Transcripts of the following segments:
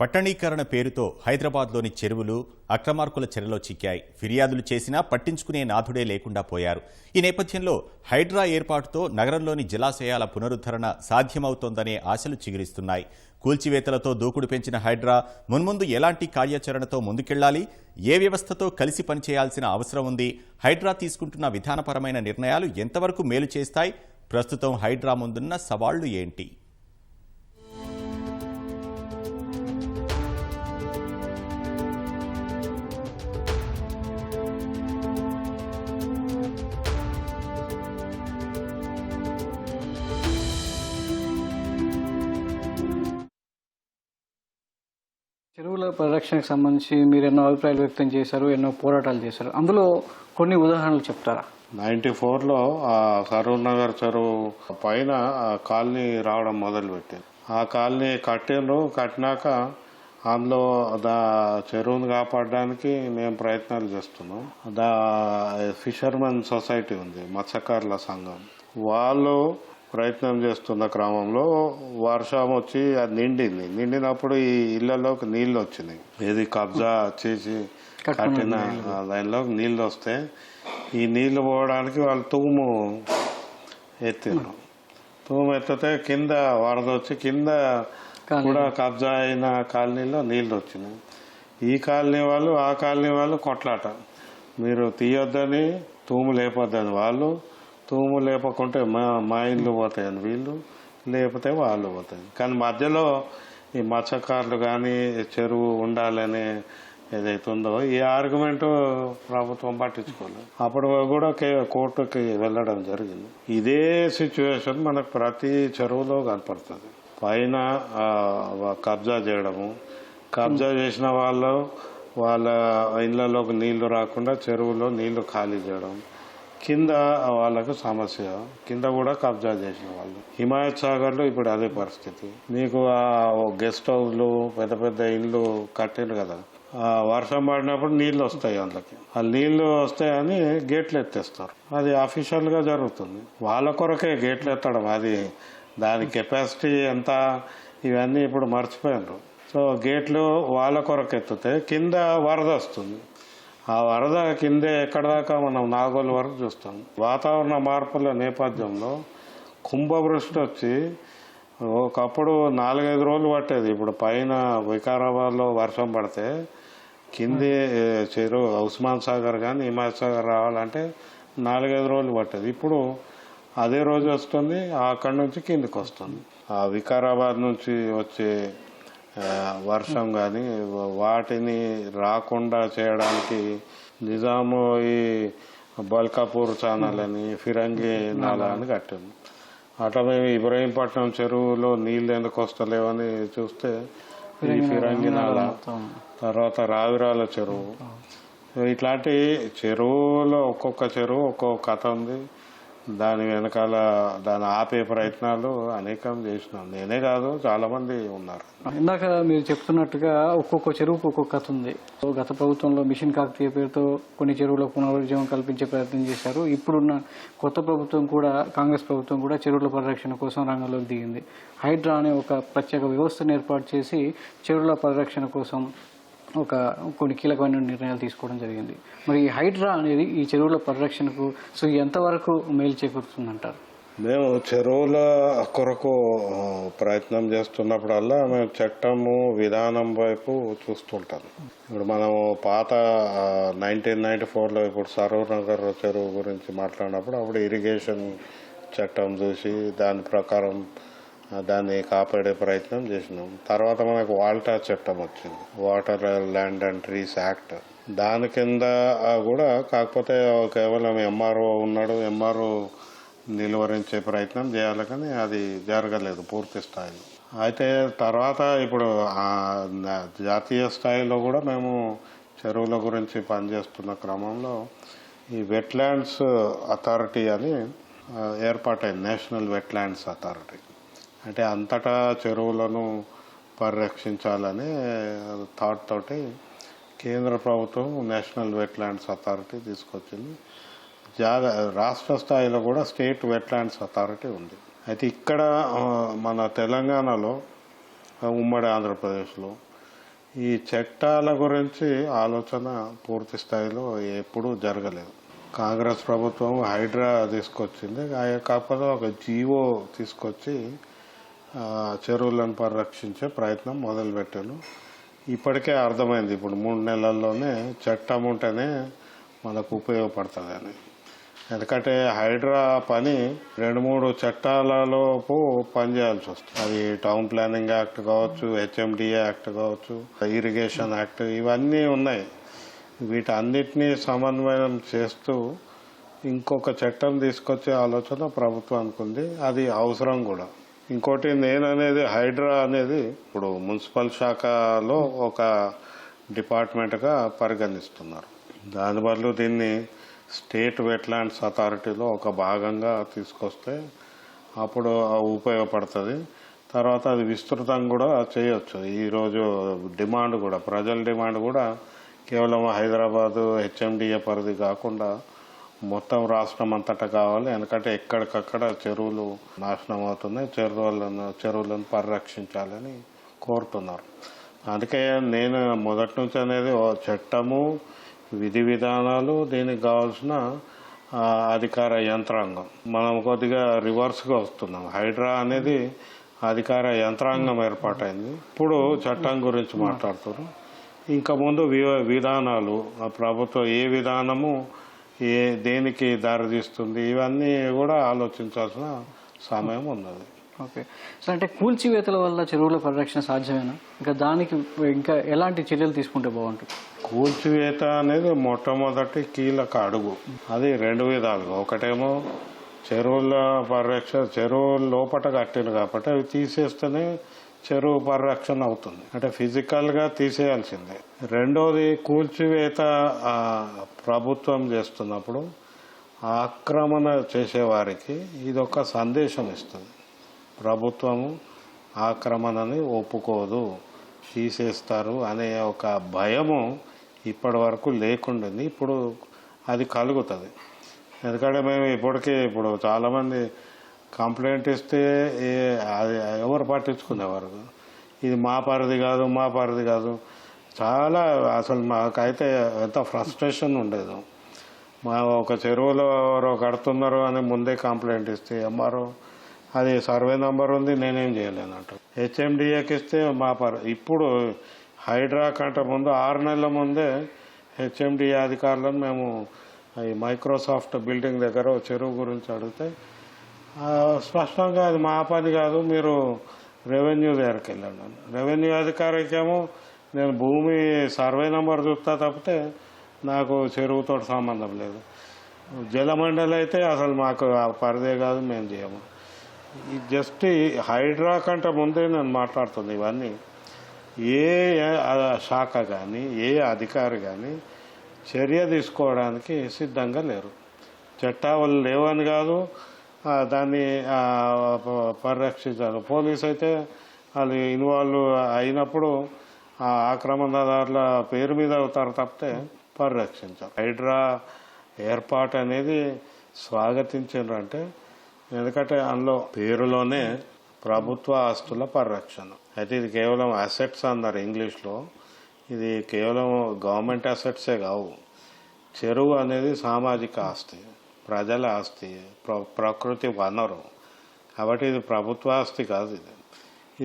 పట్టణీకరణ పేరుతో హైదరాబాద్లోని చెరువులు అక్రమార్కుల చెరలో చిక్కాయి. ఫిర్యాదులు చేసినా పట్టించుకునే నాథుడే లేకుండా పోయారు. ఈ నేపథ్యంలో హైడ్రా ఏర్పాటుతో నగరంలోని జలాశయాల పునరుద్ధరణ సాధ్యమవుతోందనే ఆశలు చిగురిస్తున్నాయి. కూల్చివేతలతో దూకుడు పెంచిన హైడ్రా మున్ముందు ఎలాంటి కార్యాచరణతో ముందుకెళ్ళాలి ఏ వ్యవస్థతో కలిసి పనిచేయాల్సిన అవసరం ఉంది? హైడ్రా తీసుకుంటున్న విధానపరమైన నిర్ణయాలు ఎంతవరకు మేలు చేస్తాయి? ప్రస్తుతం హైడ్రా ముందున్న సవాళ్ళు ఏంటి? పరిరక్షణకు సంబంధించి మీరు ఎన్నో అభిప్రాయాలు వ్యక్తం చేశారు ఎన్నో పోరాటాలు చేశారు. అందులో కొన్ని ఉదాహరణలు చెప్తారా? నైన్టీ ఫోర్లో సరూర్ నగర్ చెరువు పైన ఆ కాలనీ రావడం మొదలుపెట్టింది. ఆ కాలనీ కట్టిండ్రు కట్టినాక అందులో దా చెరువును కాపాడడానికి మేము ప్రయత్నాలు చేస్తున్నాం. దా ఫిషర్మెన్ సొసైటీ ఉంది మత్స్యకారుల సంఘం. వాళ్ళు ప్రయత్నం చేస్తున్న క్రమంలో వర్షం వచ్చి అది నిండింది. నిండినప్పుడు ఈ ఇళ్ళలోకి నీళ్ళు వచ్చినాయి. ఇది కబ్జా చేసి కట్టిన దానిలో నీళ్ళు వస్తే ఈ నీళ్ళు పోవడానికి వాళ్ళు తూము ఎత్తిండ్రు తూము ఎత్తితే కింద వరద వచ్చి కింద కూడా కబ్జా అయిన కాలనీలో నీళ్ళు వచ్చినాయి. ఈ కాలనీ వాళ్ళు ఆ కాలనీ వాళ్ళు కొట్లాట. మీరు తీయొద్దని తూము లేపొద్దని వాళ్ళు తూము లేపకుంటే మా మా ఇల్లు పోతాయని వీళ్ళు లేకపోతే వాళ్ళు పోతాయి కానీ మధ్యలో ఈ మత్స్యకారులు కానీ చెరువు ఉండాలని ఏదైతే ఉందో ఈ ఆర్గ్యుమెంట్ ప్రభుత్వం పట్టించుకోలేదు. అప్పుడు కూడా కోర్టుకి వెళ్ళడం జరిగింది. ఇదే సిచ్యువేషన్ మనకు ప్రతి చెరువులో కనపడుతుంది. పైన కబ్జా చేయడము. కబ్జా చేసిన వాళ్ళు వాళ్ళ ఇళ్ళలోకి నీళ్ళు రాకుండా చెరువులో నీళ్ళు ఖాళీ చేయడం. కింద వాళ్ళకు సమస్య. కింద కూడా కబ్జా చేసిన వాళ్ళు. హిమాయత్ సాగర్లో ఇప్పుడు అదే పరిస్థితి. మీకు ఆ గెస్ట్ హౌస్లు పెద్ద పెద్ద ఇండ్లు కట్టిండ్రు కదా. ఆ వర్షం పడినప్పుడు నీళ్ళు వస్తాయి అందులోకి. ఆ నీళ్ళు వస్తాయని గేట్లు ఎత్తేస్తారు. అది అఫీషియల్గా జరుగుతుంది. వాళ్ళ కొరకే గేట్లు ఎత్తడం. అది దాని కెపాసిటీ ఎంత? ఇవన్నీ ఇప్పుడు మర్చిపోయినారు సో గేట్లు వాళ్ళ కొరకు ఎత్తుతాయి కింద వరద వస్తుంది. ఆ వరద కిందే ఎక్కడ దాకా మనం నాగోలు వరకు చూస్తాం. వాతావరణ మార్పుల నేపథ్యంలో కుంభవృష్టి వచ్చి ఒకప్పుడు నాలుగైదు రోజులు పట్టేది. ఇప్పుడు పైన వికారాబాద్లో వర్షం పడితే కింది చెరు చెరువు ఉస్మాన్ సాగర్ కానీ హిమాయత్ సాగర్ రావాలంటే నాలుగైదు రోజులు పట్టేది. ఇప్పుడు అదే రోజు వస్తుంది. అక్కడి నుంచి కిందికి వస్తుంది. ఆ వికారాబాద్ నుంచి వచ్చే వర్షం కానీ వాటిని రాకుండా చేయడానికి నిజాము ఈ బల్కాపూర్ ఛానల్ అని ఫిరంగి నాలా అని కట్టాము అట్లా మేము ఇబ్రహీంపట్నం చెరువులో నీళ్ళు ఎందుకు వస్తలేవని చూస్తే ఈ ఫిరంగి నాల తర్వాత రావిరాల చెరువు. ఇట్లాంటి చెరువులో ఒక్కొక్క చెరువు ఒక్కొక్క కథ ఉంది. దాని వెనకాల దాన్ని ఆపే ప్రయత్నాలు అనేకం చేసినాం. నేనే కాదు చాలా మంది ఉన్నారు. ఇందాక మీరు చెప్తున్నట్టుగా ఒక్కొక్క చెరువుకు ఒక్కొక్క కథ ఉంది. సో గత ప్రభుత్వంలో మిషన్ కాకతీయ పేరుతో కొన్ని చెరువులకు పునరుజ్జీవం కల్పించే ప్రయత్నం చేశారు. ఇప్పుడున్న కొత్త ప్రభుత్వం కూడా కాంగ్రెస్ ప్రభుత్వం కూడా చెరువుల పరిరక్షణ కోసం రంగంలోకి దిగింది. హైడ్రా అనే ఒక ప్రత్యేక వ్యవస్థను ఏర్పాటు చేసి చెరువుల పరిరక్షణ కోసం ఒక కొన్ని కీలకమైన నిర్ణయాలు తీసుకోవడం జరిగింది. మరి ఈ హైడ్రా అనేది ఈ చెరువుల పరిరక్షణకు సో ఎంతవరకు మేలు చేకూరుతుందంటారు? మేము చెరువుల కొరకు ప్రయత్నం చేస్తున్నప్పుడల్లా మేము చట్టము విధానం వైపు చూస్తుంటాం. ఇప్పుడు మనము పాత నైన్టీన్ నైన్టీ ఫోర్లో ఇప్పుడు సరూర్ నగర్ చెరువు గురించి మాట్లాడినప్పుడు అప్పుడు ఇరిగేషన్ చట్టం చూసి దాని ప్రకారం దాన్ని కాపాడే ప్రయత్నం చేసినాం. తర్వాత మనకు వాల్టా చట్టం వచ్చింది. Water land and trees act దాని కింద కూడా కాకపోతే కేవలం ఎంఆర్ఓ ఉన్నాడు. ఎంఆర్ఓ నిలువరించే ప్రయత్నం చేయాలి కానీ అది జరగలేదు పూర్తి స్థాయిలో. అయితే తర్వాత ఇప్పుడు జాతీయ స్థాయిలో కూడా మేము చెరువుల గురించి పనిచేస్తున్న క్రమంలో ఈ వెట్లాండ్స్ అథారిటీ అని ఏర్పాటైంది. నేషనల్ వెట్లాండ్స్ అథారిటీ అంటే అంతటా చెరువులను పరిరక్షించాలని థాట్ తోటి కేంద్ర ప్రభుత్వం నేషనల్ వెట్లాండ్స్ అథారిటీ తీసుకొచ్చింది. జాగ రాష్ట్ర స్థాయిలో కూడా స్టేట్ వెట్లాండ్స్ అథారిటీ ఉంది. అయితే ఇక్కడ మన తెలంగాణలో ఉమ్మడి ఆంధ్రప్రదేశ్లో ఈ చట్టాల గురించి ఆలోచన పూర్తి స్థాయిలో ఎప్పుడూ జరగలేదు. కాంగ్రెస్ ప్రభుత్వం హైడ్రా తీసుకొచ్చింది. ఆ కాకపోతే ఒక జీవో తీసుకొచ్చి చెరువులను పరిరక్షించే ప్రయత్నం మొదలుపెట్టాను ఇప్పటికే అర్థమైంది ఇప్పుడు మూడు నెలల్లోనే చట్టం ఉంటేనే మనకు ఉపయోగపడుతుంది అని ఎందుకంటే హైడ్రా పని రెండు మూడు చట్టాలలోపు పనిచేయాల్సి వస్తుంది. అది టౌన్ ప్లానింగ్ యాక్ట్ కావచ్చు హెచ్ఎండిఏ యాక్ట్ కావచ్చు ఇరిగేషన్ యాక్ట్ ఇవన్నీ ఉన్నాయి. వీటన్నిటినీ సమన్వయం చేస్తూ ఇంకొక చట్టం తీసుకొచ్చే ఆలోచన ప్రభుత్వానికి ఉంది. అది అవసరం కూడా. ఇంకోటి నేను అనేది హైడ్రా అనేది ఇప్పుడు మున్సిపల్ శాఖలో ఒక డిపార్ట్మెంట్గా పరిగణిస్తున్నారు. దాని బదులు దీన్ని స్టేట్ వెట్లాండ్స్ అథారిటీలో ఒక భాగంగా తీసుకొస్తే అప్పుడు ఉపయోగపడుతుంది. తర్వాత అది విస్తృతంగా కూడా చేయొచ్చు. ఈరోజు డిమాండ్ కూడా ప్రజల డిమాండ్ కూడా కేవలం హైదరాబాదు హెచ్ఎండిఏ పరిధి కాకుండా మొత్తం రాష్ట్రం అంతటా కావాలి. ఎందుకంటే ఎక్కడికక్కడ చెరువులు నాశనం అవుతున్నాయి. చెరువులను చెరువులను పరిరక్షించాలని కోరుతున్నారు. అందుకే నేను మొదటి నుంచి అనేది ఓ చట్టము విధి విధానాలు దీనికి కావాల్సిన అధికార యంత్రాంగం. మనం కొద్దిగా రివర్స్గా వస్తున్నాం. హైడ్రా అనేది అధికార యంత్రాంగం ఏర్పాటైంది. ఇప్పుడు చట్టం గురించి మాట్లాడుతున్నారు ఇంకా ముందు వి- విధానాలు ప్రభుత్వం ఏ విధానము ఏ దేనికి దారితీస్తుంది ఇవన్నీ కూడా ఆలోచించాల్సిన సమయం ఉన్నది. ఓకే. సో అంటే కూల్చివేతల వల్ల చెరువుల పరిరక్షణ సాధ్యమేనా? ఇంకా దానికి ఇంకా ఎలాంటి చర్యలు తీసుకుంటే బాగుంటుంది? కూల్చివేత అనేది మొట్టమొదటి కీలక అడుగు. అది రెండు విధాలుగా. ఒకటేమో చెరువుల పరిరక్షణ చెరువుల లోపట కట్టింది కాబట్టి అవి తీసేస్తేనే చెరువు పరిరక్షణ అవుతుంది. అంటే ఫిజికల్గా తీసేయాల్సిందే. రెండోది కూల్చివేత ప్రభుత్వం చేస్తున్నప్పుడు ఆక్రమణ చేసేవారికి ఇది ఒక సందేశం ఇస్తుంది. ప్రభుత్వము ఆక్రమణని ఒప్పుకోదు తీసేస్తారు అనే ఒక భయము ఇప్పటి వరకు లేకుండింది. ఇప్పుడు అది కలుగుతుంది. ఎందుకంటే మేము ఇప్పటికే ఇప్పుడు చాలామంది కంప్లైంట్ ఇస్తే అది ఎవరు పట్టించుకునేవారు? ఇది మా పరిధి కాదు మా పరిధి కాదు. చాలా అసలు మాకైతే ఎంత ఫ్రస్ట్రేషన్ ఉండేది. మా ఒక చెరువులో ఎవరో కడుతున్నారు అని ముందే కంప్లైంట్ ఇస్తే ఎంఆర్ఓ అది సర్వే నెంబర్ ఉంది నేనేం చేయలేనట్టు. హెచ్ఎండిఏకి ఇస్తే మా పర్ ఇప్పుడు హైడ్రా కంటే ముందు ఆరు నెలల ముందే హెచ్ఎండిఏ అధికారులను మేము ఈ మైక్రోసాఫ్ట్ బిల్డింగ్ దగ్గర చెరువు గురించి అడిగితే స్పష్టంగా అది మా పని కాదు మీరు రెవెన్యూ దగ్గరికి వెళ్ళండి. రెవెన్యూ అధికారికేమో నేను భూమి సర్వే నెంబర్ చూస్తా తప్పితే నాకు చెరువుతో సంబంధం లేదు. జలమండలి అయితే అసలు మాకు ఆ పరిదే కాదు మేము చేయము. ఈ జస్ట్ హైడ్రా కంటే ముందే నేను మాట్లాడుతుంది ఇవన్నీ. ఏ శాఖ కానీ ఏ అధికారి కానీ చర్య తీసుకోవడానికి సిద్ధంగా లేరు. చట్టాలు లేవని కాదు దాన్ని పరిరక్షించారు పరిరక్షించాలి. పోలీస్ అయితే వాళ్ళు ఇన్వాల్వ్ అయినప్పుడు ఆ ఆక్రమణదారుల పేరు మీద అవుతారు తప్పితే పరిరక్షించాలి. హైడ్రా ఏర్పాటు అనేది స్వాగతించారు అంటే ఎందుకంటే అందులో పేరులోనే ప్రభుత్వ ఆస్తుల పరిరక్షణ. అయితే ఇది కేవలం అసెట్స్ అన్నారు ఇంగ్లీష్లో. ఇది కేవలం గవర్నమెంట్ అసెట్సే కావు. చెరువు అనేది సామాజిక ఆస్తి. ప్రజల ఆస్తి ప్ర- ప్రకృతి వనరు. కాబట్టి ఇది ప్రభుత్వ ఆస్తి కాదు ఇది.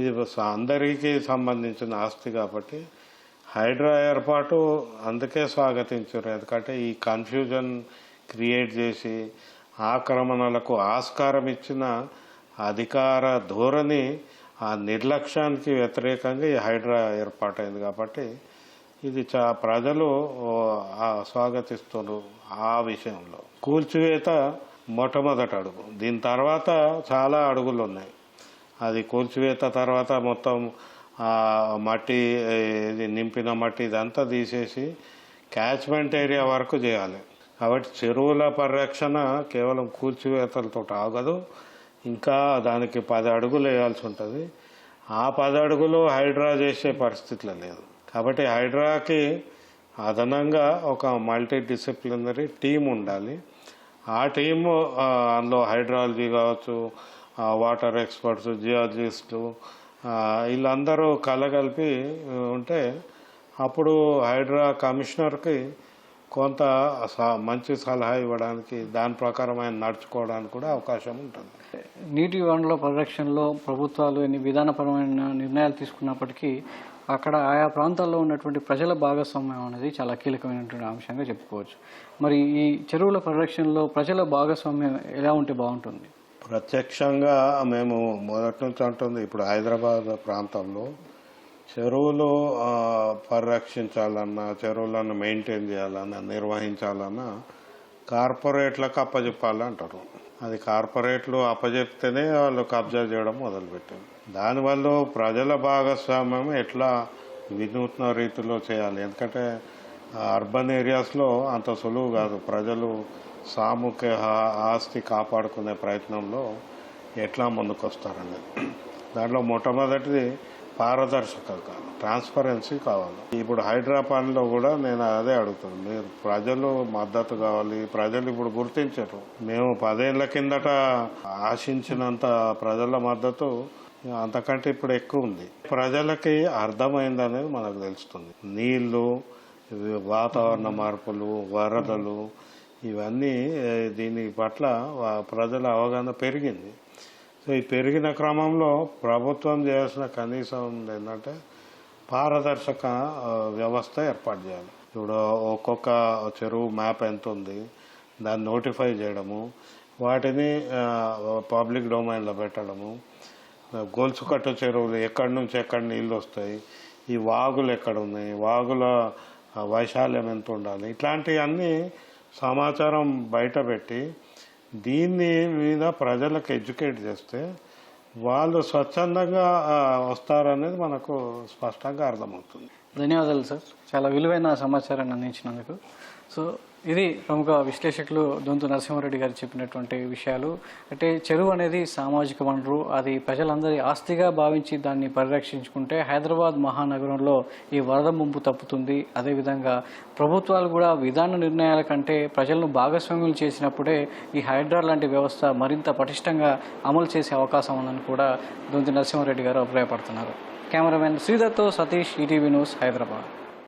ఇది అందరికీ సంబంధించిన ఆస్తి కాబట్టి హైడ్రా ఏర్పాటు అందుకే స్వాగతించారు. ఎందుకంటే ఈ కన్ఫ్యూజన్ క్రియేట్ చేసి ఆక్రమణలకు ఆస్కారం ఇచ్చిన అధికార ధోరణి ఆ నిర్లక్ష్యానికి వ్యతిరేకంగా ఈ హైడ్రా ఏర్పాటైంది కాబట్టి ఇది చా ప్రజలు ఆ, స్వాగతిస్తున్నారు ఆ విషయంలో. కూల్చివేత మొట్టమొదటి అడుగు. దీని తర్వాత చాలా అడుగులు ఉన్నాయి అది కూల్చివేత తర్వాత మొత్తం ఆ, మట్టి ఇది నింపిన మట్టి ఇదంతా తీసేసి క్యాచ్మెంట్ ఏరియా వరకు చేయాలి. కాబట్టి చెరువుల పరిరక్షణ కేవలం కూల్చివేతలతో ఆగదు. ఇంకా దానికి పది అడుగులు వేయాల్సి ఉంటుంది. ఆ పది అడుగులు హైడ్రా చేసే పరిస్థితులు లేదు. కాబట్టి హైడ్రాకి అదనంగా ఒక మల్టీ డిసిప్లినరీ టీం ఉండాలి. ఆ టీము అందులో హైడ్రాలజీ కావచ్చు వాటర్ ఎక్స్పర్ట్స్ జియాలజిస్టులు వీళ్ళందరూ కలగలిపి ఉంటే అప్పుడు హైడ్రా కమిషనర్కి కొంత స- మంచి సలహా ఇవ్వడానికి దాని ప్రకారం ఆయన నడుచుకోవడానికి కూడా అవకాశం ఉంటుంది. నీటి వనరుల పరిరక్షణలో ప్రభుత్వాలు ఎన్ని విధానపరమైన నిర్ణయాలు తీసుకున్నప్పటికీ అక్కడ ఆయా ప్రాంతాల్లో ఉన్నటువంటి ప్రజల భాగస్వామ్యం అనేది చాలా కీలకమైనటువంటి అంశంగా చెప్పుకోవచ్చు. మరి ఈ చెరువుల పరిరక్షణలో ప్రజల భాగస్వామ్యం ఎలా ఉంటే బాగుంటుంది? ప్రత్యక్షంగా మేము మొదటి నుంచి అంటుంది ఇప్పుడు హైదరాబాద్ ప్రాంతంలో చెరువులు పరిరక్షించాలన్నా చెరువులను మెయింటైన్ చేయాలన్నా నిర్వహించాలన్నా కార్పొరేట్లకు అప్పచెప్పాలంటారు అది కార్పొరేట్లు అప్పజెప్తేనే వాళ్ళు కబ్జా చేయడం మొదలుపెట్టారు. దానివల్ల ప్రజల భాగస్వామ్యం ఎట్లా వినూత్న రీతిలో చేయాలి? ఎందుకంటే అర్బన్ ఏరియాస్లో అంత సులువు కాదు. ప్రజలు సామూహిక ఆస్తి కాపాడుకునే ప్రయత్నంలో ఎట్లా ముందుకొస్తారనేది. దాంట్లో మొట్టమొదటిది పారదర్శకత ట్రాన్స్పరెన్సీ కావాలి. ఇప్పుడు హైదరాబాద్లో కూడా నేను అదే అడుగుతాను. మీరు ప్రజలు మద్దతు కావాలి. ప్రజలు ఇప్పుడు గుర్తించరు. మేము పదేళ్ళ కిందట ఆశించినంత ప్రజల మద్దతు అంతకంటే ఇప్పుడు ఎక్కువ ఉంది. ప్రజలకి అర్థమైంది అనేది మనకు తెలుస్తుంది. నీళ్ళు వాతావరణ మార్పులు వరదలు ఇవన్నీ దీని పట్ల ప్రజల అవగాహన పెరిగింది. సో ఈ పెరిగిన క్రమంలో ప్రభుత్వం చేయాల్సిన కనీసం ఏంటంటే పారదర్శక వ్యవస్థ ఏర్పాటు చేయాలి. ఇప్పుడు ఒక్కొక్క చెరువు మ్యాప్ ఎంత ఉంది దాన్ని నోటిఫై చేయడము వాటిని పబ్లిక్ డొమైన్లో పెట్టడము గొలుసుకట్ట చెరువులు ఎక్కడి నుంచి ఎక్కడ నీళ్ళు వస్తాయి ఈ వాగులు ఎక్కడ ఉన్నాయి వాగుల వైశాల్యం ఎంత ఉండాలి ఇట్లాంటివన్నీ సమాచారం బయటపెట్టి దీన్ని మీద ప్రజలకు ఎడ్యుకేట్ చేస్తే వాళ్ళు స్వచ్ఛందంగా వస్తారనేది మనకు స్పష్టంగా అర్థమవుతుంది. ధన్యవాదాలు సార్. చాలా విలువైన సమాచారాన్ని అందించినందుకు. సో ఇది ప్రముఖ విశ్లేషకులు దొంతు నరసింహారెడ్డి గారు చెప్పినటువంటి విషయాలు. అంటే చెరువు అనేది సామాజిక వనరు. అది ప్రజలందరి ఆస్తిగా భావించి దాన్ని పరిరక్షించుకుంటే హైదరాబాద్ మహానగరంలో ఈ వరద ముంపు తప్పుతుంది. అదేవిధంగా ప్రభుత్వాలు కూడా విధాన నిర్ణయాల కంటే ప్రజలను భాగస్వామ్యం చేసినప్పుడే ఈ హైడ్రా లాంటి వ్యవస్థ మరింత పటిష్టంగా అమలు చేసే అవకాశం ఉందని కూడా దొంతు నరసింహారెడ్డి గారు అభిప్రాయపడుతున్నారు. కెమెరామెన్ శ్రీధర్తో సతీష్ ఈటీవీ న్యూస్ హైదరాబాద్.